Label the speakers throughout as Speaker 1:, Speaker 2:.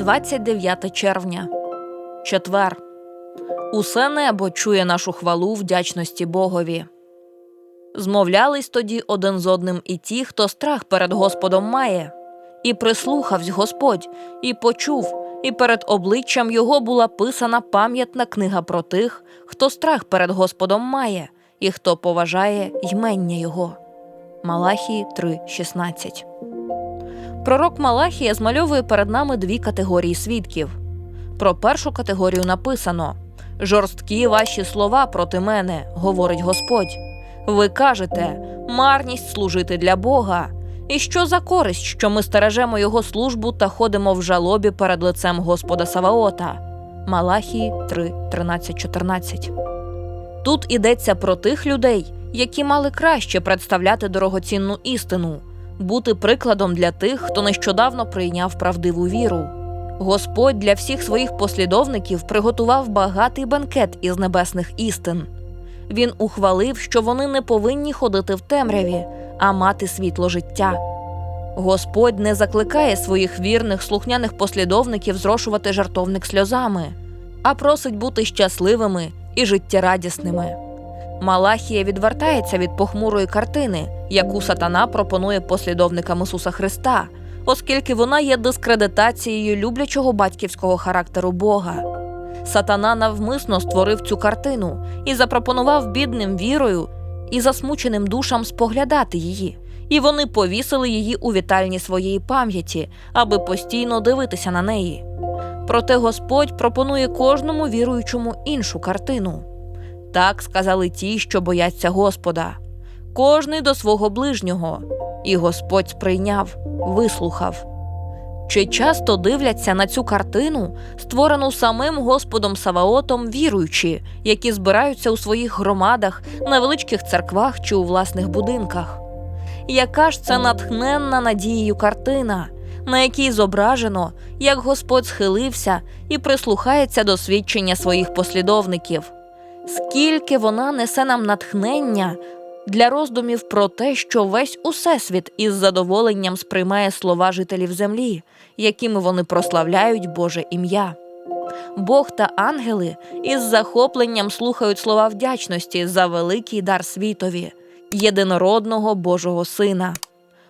Speaker 1: 29 червня. Четвер. Усе небо чує нашу хвалу вдячності Богові. Змовлялись тоді один з одним і ті, хто страх перед Господом має. І прислухавсь Господь, і почув, і перед обличчям його була писана пам'ятна книга про тих, хто страх перед Господом має, і хто поважає ймення Його. Малахії 3:16 Пророк Малахія змальовує перед нами дві категорії свідків. Про першу категорію написано: Жорсткі ваші слова проти мене, говорить Господь. Ви кажете, марність служити для Бога. І що за користь, що ми стережемо його службу та ходимо в жалобі перед лицем Господа Саваота? Малахії 3, 13, 14. Тут ідеться про тих людей, які мали краще представляти дорогоцінну істину, бути прикладом для тих, хто нещодавно прийняв правдиву віру. Господь для всіх своїх послідовників приготував багатий бенкет із небесних істин. Він ухвалив, що вони не повинні ходити в темряві, а мати світло життя. Господь не закликає своїх вірних слухняних послідовників зрошувати жартовник сльозами, а просить бути щасливими і життєрадісними. Малахія відвертається від похмурої картини, яку сатана пропонує послідовникам Ісуса Христа, оскільки вона є дискредитацією люблячого батьківського характеру Бога. Сатана навмисно створив цю картину і запропонував бідним вірою і засмученим душам споглядати її, і вони повісили її у вітальні своєї пам'яті, аби постійно дивитися на неї. Проте Господь пропонує кожному віруючому іншу картину. Так сказали ті, що бояться Господа, кожний до свого ближнього, і Господь сприйняв, вислухав. Чи часто дивляться на цю картину, створену самим Господом Саваотом, віруючі, які збираються у своїх громадах, невеличких церквах чи у власних будинках? Яка ж це натхненна надією картина, на якій зображено, як Господь схилився і прислухається до свідчення своїх послідовників? Скільки вона несе нам натхнення для роздумів про те, що весь усесвіт із задоволенням сприймає слова жителів землі, якими вони прославляють Боже ім'я. Бог та ангели із захопленням слухають слова вдячності за великий дар світові, єдинородного Божого Сина.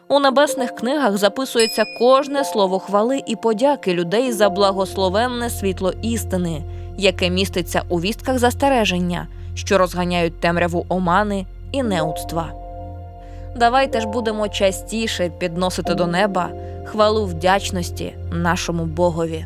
Speaker 1: У небесних книгах записується кожне слово хвали і подяки людей за благословенне світло істини, яке міститься у вістках застереження, що розганяють темряву омани і неудства. Давайте ж будемо частіше підносити до неба хвалу вдячності нашому Богові.